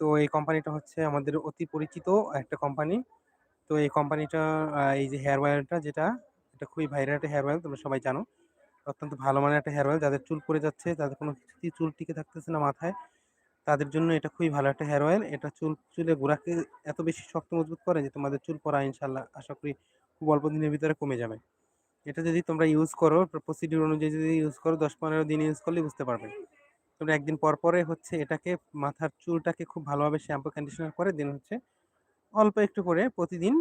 তো এই কোম্পানিটা হচ্ছে আমাদের অতি পরিচিত একটা কোম্পানি। তো এই কোম্পানিটা এই যে হেয়ার অয়েলটা যেটা, এটা খুবই ভাইরাল একটা হেয়ার অয়েল তোমরা সবাই জানো। অত্যন্ত ভালো মানের একটা হেয়ার অয়েল যাদের চুল পড়ে যাচ্ছে, যাদের কোনো কিছুতেই চুল টিকে থাকতেছে না মাথায়, তাদের জন্য এটা খুবই ভালো একটা হেয়ার অয়েল এটা চুল, চুলের গোড়াকে এত বেশি শক্ত মজবুত করে যে তোমাদের চুল পড়া ইনশাল্লাহ আশা করি খুব অল্প দিনের ভিতরে কমে যাবে। এটা যদি তোমরা ইউজ করো প্রসিডিউর অনুযায়ী যদি ইউজ করো, দশ পনেরো দিন ইউজ করলে বুঝতে পারবে। তোমরা একদিন পর পরে হচ্ছে এটাকে মাথার চুলটাকে খুব ভালোভাবে শ্যাম্পু কন্ডিশনার করে দিন হচ্ছে অল্প একটু করে প্রতিদিন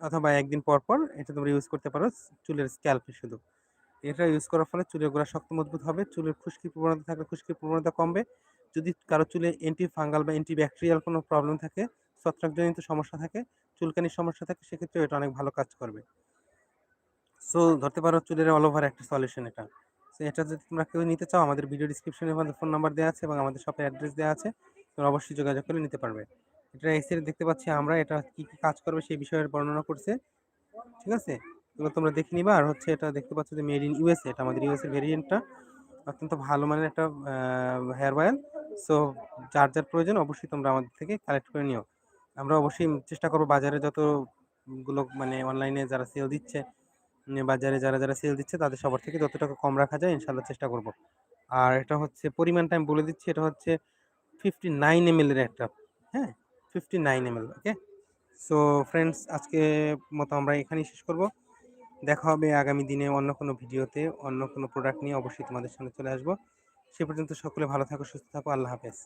অথবা একদিন পর পর এটা তোমরা ইউজ করতে পারো চুলের স্ক্যাল্পে শুধু। এটা ইউজ করার ফলে চুলের গোড়া শক্ত মজবুত হবে, চুলের খুশকির প্রবণতা থাকলে খুশকির প্রবণতা কমবে। যদি কারও চুলে অ্যান্টি ফাঙ্গাল বা অ্যান্টি ব্যাকটেরিয়াল কোনো প্রবলেম থাকে, ছত্রাকজনিত সমস্যা থাকে, চুলকানির সমস্যা থাকে সেক্ষেত্রে এটা অনেক ভালো কাজ করবে। সো ধরতে পারো চুলের অল ওভার একটা সলিউশন এটা। এটা যদি তোমরা কেউ নিতে চাও, আমাদের ভিডিও ডিসক্রিপশনে আমাদের ফোন নাম্বার দেওয়া আছে এবং আমাদের শপের অ্যাড্রেস দেওয়া আছে, তোমরা অবশ্যই যোগাযোগ করে নিতে পারবে। এটা এসে দেখতে পাচ্ছি আমরা, এটা কি, কী কাজ করবে সেই বিষয়ে বর্ণনা করছে। ঠিক আছে? এগুলো তোমরা দেখে নিবা। আর হচ্ছে এটা দেখতে পাচ্ছ যে মেড ইন ইউএসএ এটা আমাদের ইউএসএ ভেরিয়েন্টটা অত্যন্ত ভালো মানের একটা হেয়ার অয়েল সো যার যার প্রয়োজন অবশ্যই তোমরা আমাদের থেকে কালেক্ট করে নিও। আমরা অবশ্যই চেষ্টা করব বাজারে যতগুলো মানে অনলাইনে যারা সেল দিচ্ছে বাজারে যারা যারা সেল দিচ্ছে তাদের সবার থেকে যত টাকা কম রাখা যায় ইনশাল্লাহ চেষ্টা করব। আর এটা হচ্ছে পরিমাণটা আমি বলে দিচ্ছি, এটা হচ্ছে ফিফটি নাইন এম এর একটা হ্যাঁ? Fifty nine M okay so friends আজকে মতো আমরা এখানেই শেষ করব। দেখা হবে আগামী দিনে অন্য কোনো ভিডিওতে, অন্য কোনো প্রোডাক্ট নিয়ে অবশ্যই তোমাদের সামনে চলে আসব। সে পর্যন্ত সকলে ভালো থাকো, সুস্থ থাকো, আল্লাহ হাফেজ।